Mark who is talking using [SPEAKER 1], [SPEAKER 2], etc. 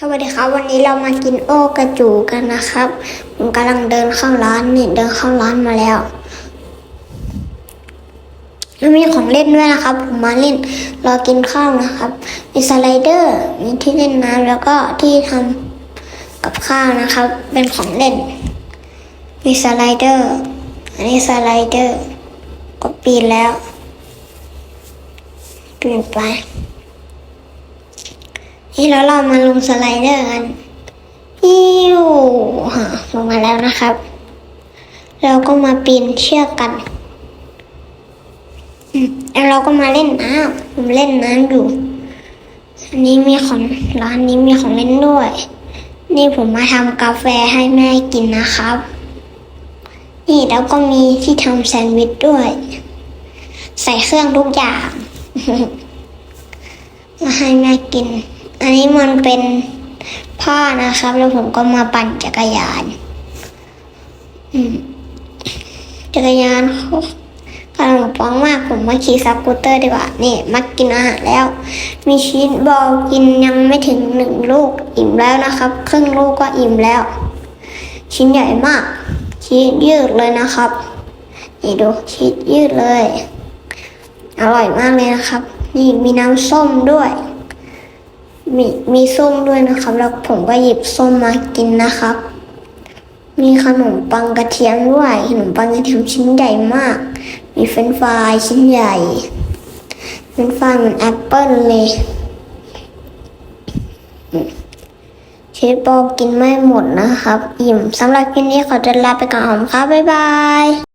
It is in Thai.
[SPEAKER 1] สวัสดีครับวันนี้เรามากินโอกระจูกันนะครับผมกำลังเดินเข้าร้านนี่เดินเข้าร้านมาแล้วแล้วมีของเล่นด้วยนะครับ ผมมาเล่นรอกินข้าวนะครับ มีสไลเดอร์มีที่เล่นน้ำแล้วก็ที่ทำกับข้าวนะครับ เป็นของเล่น มีสไลเดอร์ อันนี้สไลเดอร์ ก็ปีนแล้วปีนไป นี่แล้วเรามาลงสไลเดอร์กันอิวฮะลงมาแล้วนะครับ เราก็มาปีนเชือกกันแล้วเราก็มาเล่นน้ำผมเล่นน้ำอยู่ อันนี้มีของร้านนี้มีของเล่นด้วย นี่ผมมาทำกาแฟให้แม่กินนะครับ นี่แล้วก็มีที่ทำแซนด์วิชด้วย ใส่เครื่องทุกอย่างมาให้แม่กิน อันนี้มันเป็นผ้านะครับ แล้วผมก็มาปั่นจักรยาน จักรยานเขากำลังป้องมากผมมาขี่สกูตเตอร์ดีกว่า นี่มากินอาหารแล้ว มีชีสบอลกินยังไม่ถึงหนึ่งลูกอิ่มแล้วนะครับ ครึ่งลูกก็อิ่มแล้ว ชิ้นใหญ่มาก ชีสยืดเลยนะครับ นี่ดูชีสยืดเลย อร่อยมากเลยนะครับ นี่มีน้ำส้มด้วย มีมีส้มด้วยนะครับ แล้วผมก็หยิบส้มมากินนะครับ มีขนมปังกระเทียมด้วยขนมปังกระเทียมชิ้นใหญ่มาก มีเฟรนฟรายชิ้นใหญ่เฟรนฟรายเหมือนแอปเปิ้ลเลยเชฟบอกกินไม่หมดนะครับ อิ่มสำหรับคลิปนี้ขอจะลาไปก่อนครับ บ๊ายบาย